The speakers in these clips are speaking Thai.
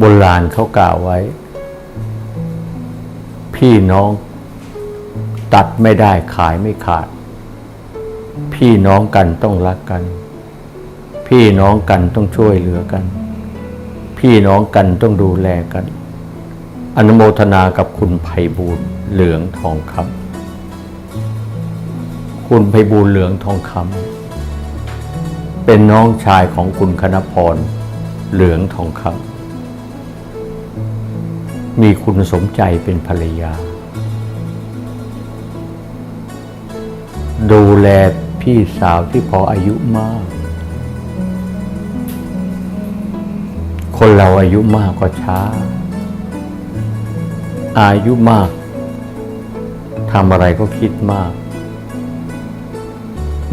โบราณเขากล่าวไว้ พี่น้องตัดไม่ได้ขายไม่ขาด พี่น้องกันต้องรักกัน พี่น้องกันต้องช่วยเหลือกัน พี่น้องกันต้องดูแลกัน อนุโมทนากับคุณไพบูลย์เหลืองทองคำคุณไพบูลย์เหลืองทองคำเป็นน้องชายของคุณคณพรเหลืองทองคำ มีคุณสมใจเป็นภรรยา ดูแลพี่สาวที่พออายุมาก คนเราอายุมากก็ช้า อายุมากทำอะไรก็คิดมาก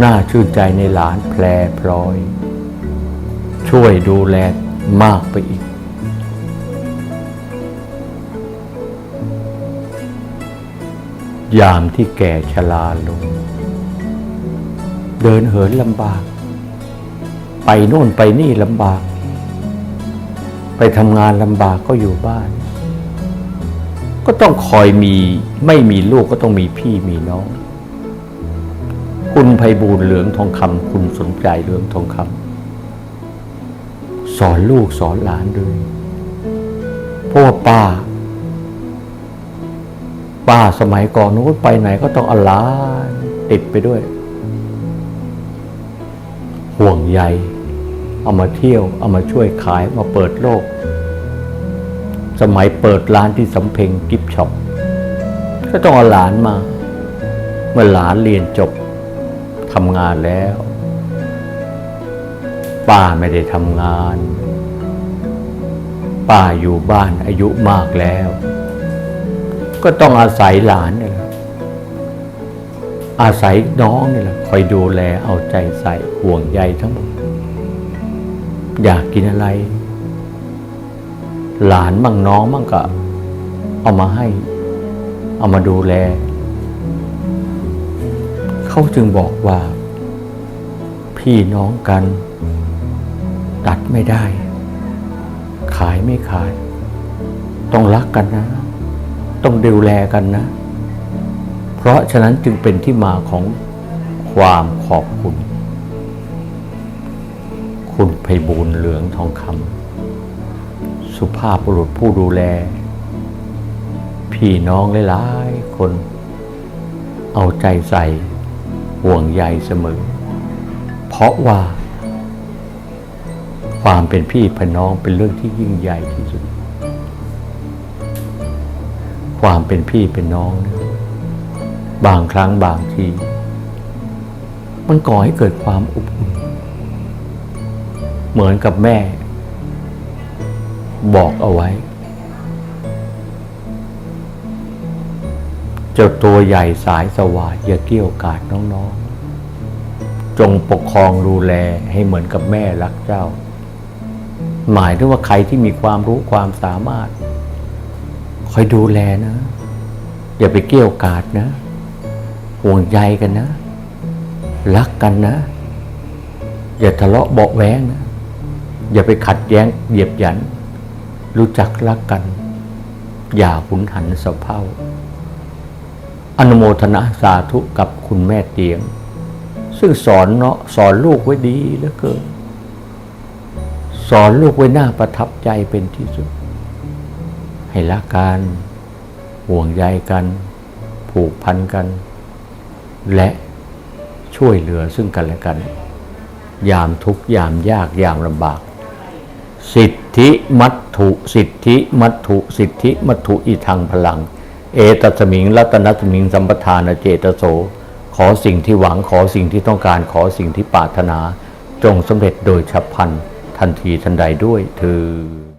น่าชื่นใจในหลานแพรพลอย ช่วยดูแลมากไปอีก ยามที่แก่ชราลง เดินเหินลำบาก ไปโน่นไปนี่ลำบาก ไปทำงานลำบากก็อยู่บ้าน ก็ต้องคอยมีไม่มีลูกก็ต้องมีพี่มีน้อง คุณไพบูลย์เหลืองทองคำคุณสนใจเหลืองทองคำสอนลูกสอนหลานด้วยเพราะว่าป้า ป้าสมัยก่อนนู้นไปไหนก็ต้องอลาติดไปด้วย ห่วงใยเอามาเที่ยว เอามาช่วยขายมาเปิดโลก สมัยเปิดร้านที่สำเพ็งกิฟช็อปก็ต้องเอาหลานมา เมื่อหลานเรียนจบทำงานแล้ว ป้าไม่ได้ทำงาน ป้าอยู่บ้านอายุมากแล้ว ก็ต้องอาศัยหลานนี่แหละอาศัยน้องนี่แหละคอยดูแลเอาใจใส่ห่วงใยทั้งหมดอยากกินอะไร หลานมั่งน้องมั่งก็เอามาให้ เอามาดูแล เขาจึงบอกว่า พี่น้องกัน ตัดไม่ได้ ขายไม่ขาย ต้องรักกันนะ ต้องดูแลกันนะ เพราะฉะนั้นจึงเป็นที่มาของความขอบคุณ คุณไพบูลเหลืองทองคำสุภาพบุรุษผู้ดูแล พี่น้องหลายๆคน เอาใจใส่ห่วงใยเสมอ เพราะว่า ความเป็นพี่เป็นน้องเป็นเรื่องที่ยิ่งใหญ่ที่สุด ความเป็นพี่เป็นน้อง บางครั้งบางที มันก่อให้เกิดความอบอุ่น เหมือนกับแม่ บอกเอาไว้ เจ้าตัวใหญ่สายสว่างอย่าเกี่ยวกาดน้องๆ จงปกครองดูแลให้เหมือนกับแม่รักเจ้า หมายถึงว่าใครที่มีความรู้ความสามารถ คอยดูแลนะ อย่าไปเกี่ยวกาดนะ ห่วงใยกันนะ รักกันนะ อย่าทะเลาะเบาะแวงนะ อย่าไปขัดแย้งเหยียบหยัน รู้จักรักกัน อย่าหุนหันสะเพร่าอนุโมทนาสาธุกับคุณแม่เตียง ซึ่งสอนเนาะสอนลูกไว้ดีเหลือเกินสอนลูกไว้หน่าประทับใจเป็นที่สุด ให้รักกันห่วงใยกัน ผูกพันกัน และช่วยเหลือซึ่งกันและกัน ยามทุกยามยากยามลำบาก สิทธิมัตถุ สิทธิมัตถุ สิทธิมัตถุอีทางพลัง เอตัสมิงรัตนสมิงสัมปทานเจตโส ขอสิ่งที่หวังขอสิ่งที่ต้องการขอสิ่งที่ปรารถนา จงสำเร็จโดยฉับพลันทันทีทันใดด้วยเธอ